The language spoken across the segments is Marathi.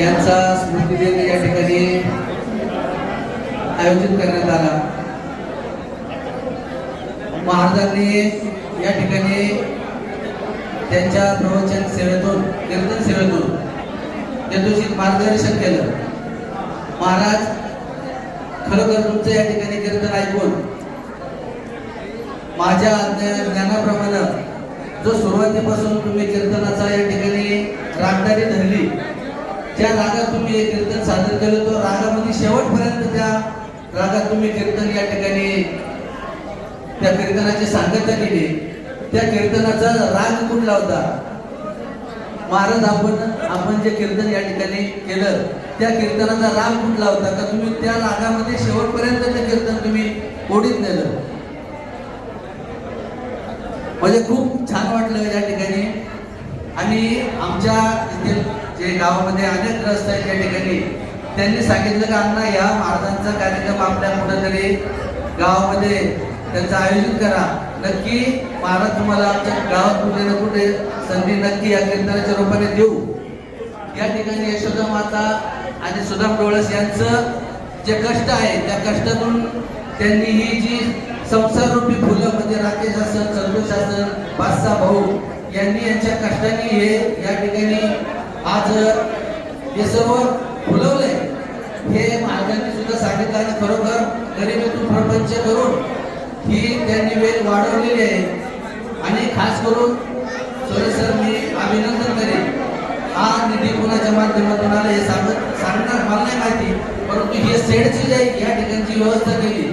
यांचा स्मृतिदिन या ठिकाणी आयोजित करण्यात आला. महाराजांनी या ठिकाणी त्यांच्या प्रवचन सेवेतून कीर्तन सेवेतून यथोचित मार्गदर्शन केलं. महाराज खरोखर तुमचं या ठिकाणी कीर्तन ऐकून माझ्या ज्ञानाप्रमाणे जो सुरुवातीपासून तुम्ही कीर्तनाचा या ठिकाणी रागदारी धरली ज्या रागात तुम्ही हे कीर्तन सादर केलं तो रागामध्ये शेवटपर्यंत त्या रागात तुम्ही कीर्तन या ठिकाणी त्या कीर्तनाची सांगता केली. त्या कीर्तनाचा राग कुठला होता महाराज आपण आपण जे कीर्तन या ठिकाणी केलं त्या कीर्तनाचा राग कुठला होता का तुम्ही त्या रागामध्ये शेवटपर्यंत ते कीर्तन तुम्ही ओढीत नेलं? म्हणजे खूप छान वाटलं या ठिकाणी. आणि आमच्या इथे जे गावामध्ये अनेक ग्रस्त आहेत त्या ठिकाणी त्यांनी सांगितलं की अण्णा या महाराजांचा कार्यक्रम आपल्या कुठेतरी गावामध्ये त्यांचं आयोजन करा. नक्की महाराज तुम्हाला आमच्या गावात कुठे ना कुठे संधी नक्की या कीर्तनाच्या रूपाने देऊ. या ठिकाणी यशोदा माता आणि सुदाम डोळस यांचं जे कष्ट आहे त्या कष्टातून त्यांनी ही जी संसार रूपी फुलं म्हणजे राकेश असन संतोष असन पाच सहा भाऊ यांनी यांच्या कष्टाने हे या ठिकाणी आज हे सर्व फुलवलंय. हे महाराजांनी सुद्धा सांगितलं आणि खरोखर गरिबीतून प्रपंच करून ही त्यांनी वेळ वाढवलेली आहे. आणि खास करून सोरे सर मी अभिनंदन करेन. हा निधी कुणाच्या माध्यमातून आला हे सांगत सांगणार मला नाही माहिती परंतु हे सेडची जे या ठिकाणची व्यवस्था केली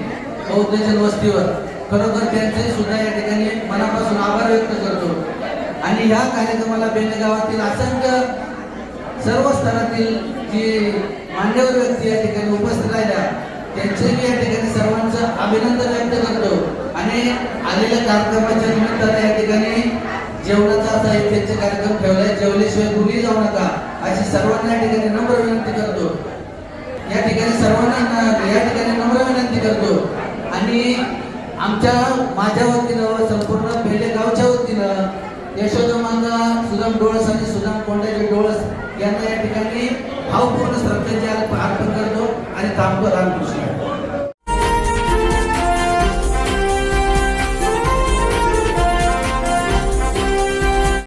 बौद्धजन वस्तीवर. खरोखर त्यांचे सुद्धा या ठिकाणी मनापासून आभार व्यक्त करतो. आणि ह्या कार्यक्रमाला बेलगावातील असंख्य सर्व स्तरातील जे मान्यवर व्यक्ती या ठिकाणी उपस्थित राहिल्या त्यांचे मी या ठिकाणी सर्वांचं अभिनंदन व्यक्त करतो. आणि आलेल्या कार्यक्रमाच्या निमित्ताने या ठिकाणी जेवणाचा साहित्याचे कार्यक्रम ठेवलाय. जेवल्याशिवाय कुणी जाऊ नका अशी सर्वांना या ठिकाणी नम्र विनंती करतो. या ठिकाणी सर्वांना या ठिकाणी नम्र विनंती करतो. आणि आमच्या माझ्या वतीनं संपूर्ण यशोदा सुदाम डोळस आणि सुदाम कोंडाचे डोळस यांना या ठिकाणी भावपूर्ण श्रद्धेचे अर्पण करतो आणि थांबतो रामकृष्ण.